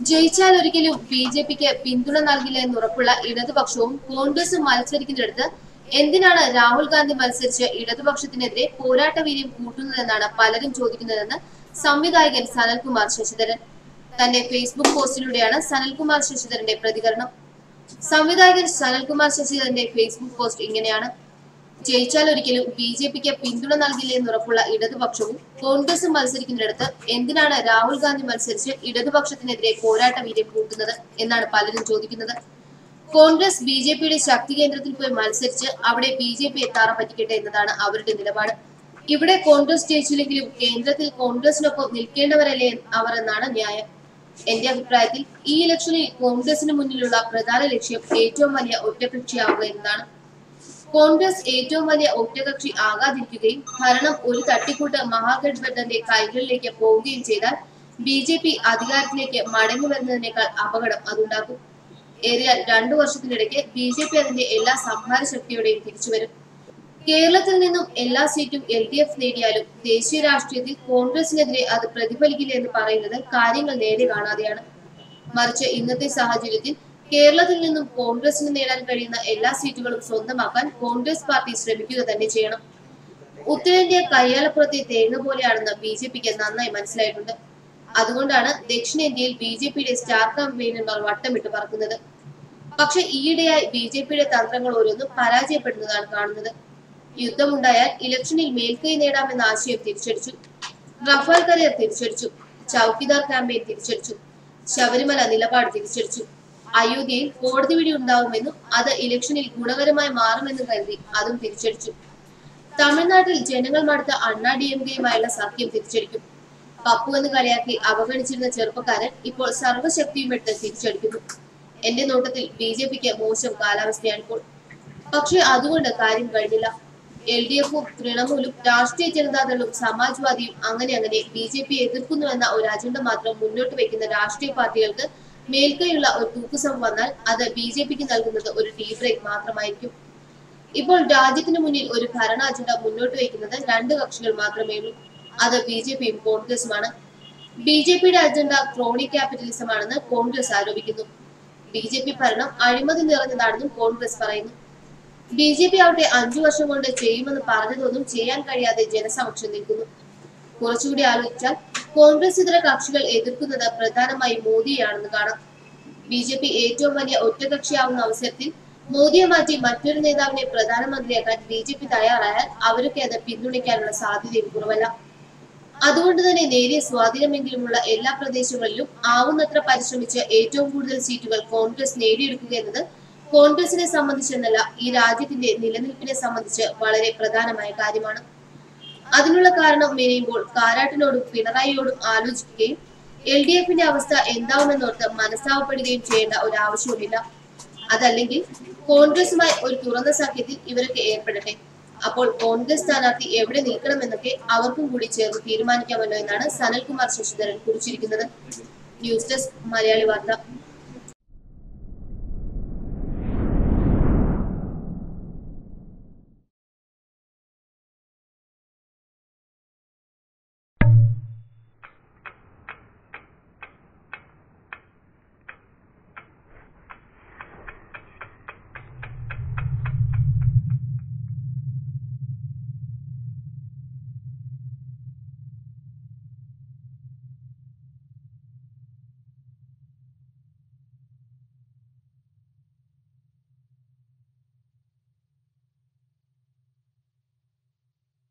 ജയിച്ചാൽ ഒരിക്കലും B J പിക്ക് പിന്തുണ നൽകില്ല എന്ന് ഉറപ്പുള്ള ഇടതുപക്ഷവും കോൺഗ്രസും മത്സരിക്കുന്നിടത്ത് എന്തിനാണ് രാഹുൽ ഗാന്ധി മത്സരിച്ച് ഇടതുപക്ഷത്തിനെതിരെ പോരാട്ട വീര്യം കൂട്ടുന്നതെന്നാണ് പലരും ചോദിക്കുന്നതെന്ന് സംവിധായകൻ സനൽകുമാർ ശശിധരൻ. തന്റെ ഫേസ്ബുക്ക് പോസ്റ്റിലൂടെയാണ് സനൽകുമാർ ശശിധരന്റെ പ്രതികരണം. സംവിധായകൻ സനൽകുമാർ ശശിധരന്റെ ഫേസ്ബുക്ക് പോസ്റ്റ് ഇങ്ങനെയാണ്. ജയിച്ചാൽ ഒരിക്കലും ബി ജെ പിക്ക് പിന്തുണ നൽകില്ല എന്നുറപ്പുള്ള ഇടതുപക്ഷവും കോൺഗ്രസും മത്സരിക്കുന്നിടത്ത് എന്തിനാണ് രാഹുൽ ഗാന്ധി മത്സരിച്ച് ഇടതുപക്ഷത്തിനെതിരെ പോരാട്ട വീര്യം കൂട്ടുന്നത് എന്നാണ് പലരും ചോദിക്കുന്നത്. കോൺഗ്രസ് ബി ജെ പിയുടെ ശക്തി കേന്ദ്രത്തിൽ പോയി മത്സരിച്ച് അവിടെ ബി ജെ പിയെ താറ പറ്റിക്കട്ടെ എന്നതാണ് അവരുടെ നിലപാട്. ഇവിടെ കോൺഗ്രസ് ജയിച്ചില്ലെങ്കിലും കേന്ദ്രത്തിൽ കോൺഗ്രസിനൊപ്പം നിൽക്കേണ്ടവരല്ലേ അവർ എന്നാണ് ന്യായം. എന്റെ അഭിപ്രായത്തിൽ ഈ ഇലക്ഷനിൽ കോൺഗ്രസിന് മുന്നിലുള്ള പ്രധാന ലക്ഷ്യം ഏറ്റവും വലിയ ഒറ്റകക്ഷിയാവുക എന്നതാണ്. കോൺഗ്രസ് ഏറ്റവും വലിയ ഒറ്റകക്ഷി ആകാതിരിക്കുകയും ഭരണം ഒരു തട്ടിക്കൂട്ട് മഹാഗഠബന്ധന്റെ കൈകളിലേക്ക് പോവുകയും ചെയ്താൽ ബി ജെ പി അധികാരത്തിലേക്ക് മടങ്ങി വരുന്നതിനേക്കാൾ അപകടം അതുണ്ടാക്കും. ഏറിയാൽ രണ്ടു വർഷത്തിനിടയ്ക്ക് ബി ജെ പി അതിന്റെ എല്ലാ സംഹാര ശക്തിയോടെയും തിരിച്ചുവരും. കേരളത്തിൽ നിന്നും എല്ലാ സീറ്റും എൽ ഡി എഫ് നേടിയാലും ദേശീയ രാഷ്ട്രീയത്തിൽ കോൺഗ്രസിനെതിരെ അത് പ്രതിഫലിക്കില്ല എന്ന് പറയുന്നത് കാര്യങ്ങൾ നേരെ കാണാതെയാണ് മറിച്ച് ഇന്നത്തെ സാഹചര്യത്തിൽ കേരളത്തിൽ നിന്നും കോൺഗ്രസിന് നേടാൻ കഴിയുന്ന എല്ലാ സീറ്റുകളും സ്വന്തമാക്കാൻ കോൺഗ്രസ് പാർട്ടി ശ്രമിക്കുക തന്നെ ചെയ്യണം. ഉത്തരേന്ത്യ കയ്യാലപ്പുറത്തെ തേങ്ങ പോലെയാണെന്ന് ബി ജെ പിക്ക് നന്നായി മനസ്സിലായിട്ടുണ്ട്. അതുകൊണ്ടാണ് ദക്ഷിണേന്ത്യയിൽ ബി ജെ പിയുടെ സ്റ്റാർ ക്യാമ്പയിനർമാർ വട്ടമിട്ട് പറക്കുന്നത്. പക്ഷെ ഈയിടെയായി ബി ജെ പിയുടെ തന്ത്രങ്ങൾ ഓരോന്നും പരാജയപ്പെടുന്നതാണ് കാണുന്നത്. യുദ്ധമുണ്ടായാൽ ഇലക്ഷനിൽ മേൽക്കൈ നേടാമെന്ന ആശയം തിരിച്ചടിച്ചു. റഫാൽ കരിയർ തിരിച്ചടിച്ചു. ചൌക്കിദാർ ക്യാമ്പയിൻ തിരിച്ചടിച്ചു. ശബരിമല നിലപാട് തിരിച്ചടിച്ചു. അയോധ്യയിൽ കോടതി വിധി ഉണ്ടാവുമെന്നും അത് ഇലക്ഷനിൽ ഗുണകരമായി മാറുമെന്നും കരുതി അതും തിരിച്ചടിച്ചു. തമിഴ്നാട്ടിൽ ജനങ്ങൾ മടുത്ത അണ്ണാ ഡി എം കെയുമായുള്ള സഖ്യം തിരിച്ചടിക്കും. പപ്പു എന്ന് കളിയാക്കി അവഗണിച്ചിരുന്ന ചെറുപ്പക്കാരൻ ഇപ്പോൾ സർവശക്തിയും എടുത്ത് തിരിച്ചടിക്കുന്നു. എന്റെ നോട്ടത്തിൽ ബി ജെ പിക്ക് മോശം കാലാവസ്ഥയാണിപ്പോൾ പക്ഷെ അതുകൊണ്ട് കാര്യം കഴിഞ്ഞില്ല. എൽ ഡി എഫും തൃണമൂലും രാഷ്ട്രീയ ജനതാദളും സമാജ്വാദിയും അങ്ങനെ അങ്ങനെ ബി ജെ പി എതിർക്കുന്നുവെന്ന ഒരു അജണ്ട മാത്രം മുന്നോട്ട് വയ്ക്കുന്ന രാഷ്ട്രീയ പാർട്ടികൾക്ക് മേൽക്കൈയുള്ള ഒരു തൂക്കുസം വന്നാൽ അത് ബി ജെ പിക്ക് നൽകുന്നത് ഒരു ടീ ബ്രേക്ക് മാത്രമായിരിക്കും. ഇപ്പോൾ രാജ്യത്തിന് മുന്നിൽ ഒരു ഭരണ അജണ്ട മുന്നോട്ട് വയ്ക്കുന്നത് രണ്ട് കക്ഷികൾ മാത്രമേ ഉള്ളൂ. അത് ബി ജെ പിയും കോൺഗ്രസുമാണ്. ബി ജെ പിയുടെ അജണ്ട ക്രോണി ക്യാപിറ്റലിസം ആണെന്ന് കോൺഗ്രസ് ആരോപിക്കുന്നു. ബി ജെ പി ഭരണം അഴിമതി നിറഞ്ഞതാണെന്നും കോൺഗ്രസ് പറയുന്നു. ബി ജെ പി ആവട്ടെ അഞ്ചു വർഷം കൊണ്ട് ചെയ്യുമെന്ന് പറഞ്ഞതൊന്നും ചെയ്യാൻ കഴിയാതെ ജനസമക്ഷം നിൽക്കുന്നു. കുറച്ചുകൂടി ആലോചിച്ചാൽ കോൺഗ്രസ് ഇതര കക്ഷികൾ എതിർക്കുന്നത് പ്രധാനമായും മോദിയെയാണെന്ന് കാണാം. ബി ജെ പി ഏറ്റവും വലിയ ഒറ്റകക്ഷിയാവുന്ന അവസരത്തിൽ മോദിയെ മാറ്റി മറ്റൊരു നേതാവിനെ പ്രധാനമന്ത്രിയാക്കാൻ ബി ജെ പി തയ്യാറായാൽ അവരൊക്കെ അത് പിന്തുണയ്ക്കാനുള്ള സാധ്യതയും കുറവല്ല. അതുകൊണ്ട് തന്നെ നേരിയ സ്വാധീനമെങ്കിലുമുള്ള എല്ലാ പ്രദേശങ്ങളിലും ആവുന്നത്ര പരിശ്രമിച്ച് ഏറ്റവും കൂടുതൽ സീറ്റുകൾ കോൺഗ്രസ് നേടിയെടുക്കുക എന്നത് കോൺഗ്രസിനെ സംബന്ധിച്ചെന്നല്ല ഈ രാജ്യത്തിന്റെ നിലനിൽപ്പിനെ സംബന്ധിച്ച് വളരെ പ്രധാനമായ കാര്യമാണ്. അതിനുള്ള കാരണം മെനയുമ്പോൾ കാരാട്ടിനോടും പിണറായിയോടും ആലോചിക്കുകയും എൽ ഡി എഫിന്റെ അവസ്ഥ എന്താവുമെന്നോർത്ത് മനസ്താവപ്പെടുകയും ചെയ്യേണ്ട ഒരു ആവശ്യവുമില്ല. അതല്ലെങ്കിൽ കോൺഗ്രസുമായി ഒരു തുറന്ന സഖ്യത്തിൽ ഇവരൊക്കെ ഏർപ്പെടട്ടെ. അപ്പോൾ കോൺഗ്രസ് സ്ഥാനാർത്ഥി എവിടെ നിൽക്കണമെന്നൊക്കെ അവർക്കും കൂടി ചേർന്ന് തീരുമാനിക്കാമല്ലോ എന്നാണ് Sanalkumar Sasidharan കുറിച്ചിരിക്കുന്നത്. News desk Malayali Vartha.